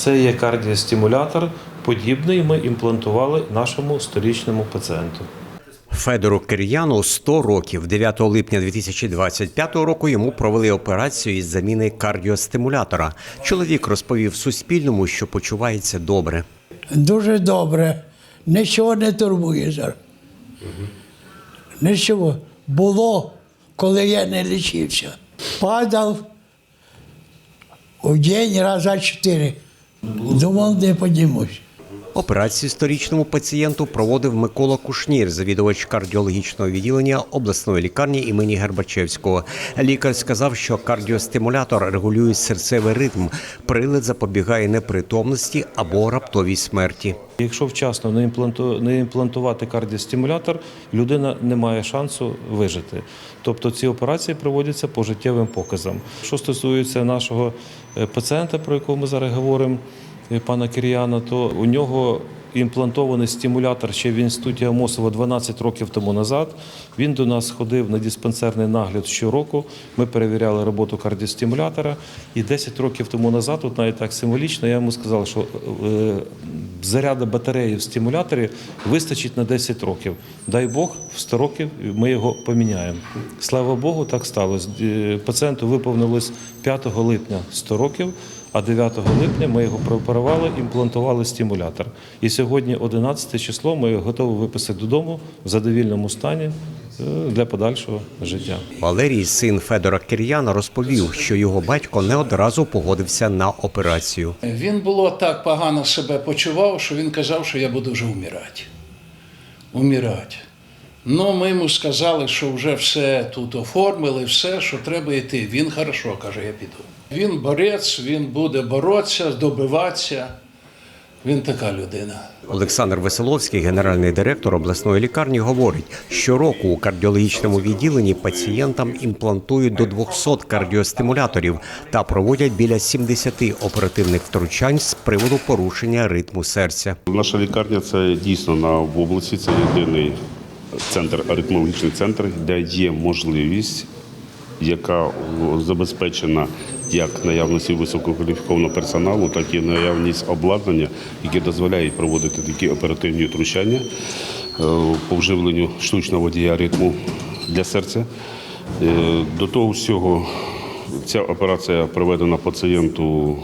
Це є кардіостимулятор, подібний ми імплантували нашому сторічному пацієнту. Федору Кир'яну 100 років. 9 липня 2025 року йому провели операцію із заміни кардіостимулятора. Чоловік розповів Суспільному, що почувається добре. Дуже добре. Нічого не турбує зараз. Нічого. Було, коли я не лічився. Падав у день раза чотири. Думав, не піднімусь. Операцію сторічному пацієнту проводив Микола Кушнір, завідувач кардіологічного відділення обласної лікарні імені Гербачевського. Лікар сказав, що кардіостимулятор регулює серцевий ритм. Прилад запобігає непритомності або раптовій смерті. Якщо вчасно не, імпланту, не імплантувати кардіостимулятор, людина не має шансу вижити. Тобто ці операції проводяться по життєвим показам. Що стосується нашого е, пацієнта, про якого ми зараз говоримо, пана Кир'яна, то у нього імплантований стимулятор ще в інституті Амосова 12 років тому назад. Він до нас ходив на диспансерний нагляд щороку. Ми перевіряли роботу кардіостимулятора. І 10 років тому назад, от навіть так символічно, я йому сказав, що е, заряду батареї в стимуляторі вистачить на 10 років. Дай Бог, в 100 років ми його поміняємо. Слава Богу, так сталося. Е, Пацієнту виповнилось 5 липня 100 років, а 9 липня ми його прооперували, імплантували стимулятор. І сьогодні, 11 число, ми його готові виписати додому в задовільному стані е, для подальшого життя. Валерій, син Федора Кир'яна, розповів, що його батько не одразу погодився на операцію. Він було так погано себе почував, що він казав, що я буду вже вмирати. Умирати. Ну, ми йому сказали, що вже все тут оформили, все, що треба йти. Він хорошо, каже, я піду. Він борець, він буде боротися, добиватися. Він така людина. Олександр Веселовський, генеральний директор обласної лікарні, говорить, щороку у кардіологічному відділенні пацієнтам імплантують до 200 кардіостимуляторів та проводять біля 70 оперативних втручань з приводу порушення ритму серця. Наша лікарня це дійсно на в області. Це єдиний центр, аритмологічний центр, де є можливість, яка забезпечена як наявності висококваліфікованого персоналу, так і наявність обладнання, яке дозволяє проводити такі оперативні втручання е, по вживленню штучного водія ритму для серця. Е, До того всього. Ця операція проведена пацієнту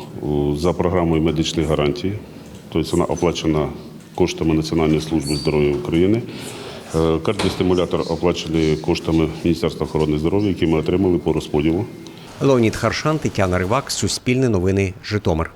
за програмою медичних гарантій, тобто вона оплачена коштами Національної служби здоров'я України. Е, Кардіостимулятор оплачений коштами Міністерства охорони здоров'я, які ми отримали по розподілу. Леонід Харшан, Тетяна Ривак, Суспільне новини, Житомир.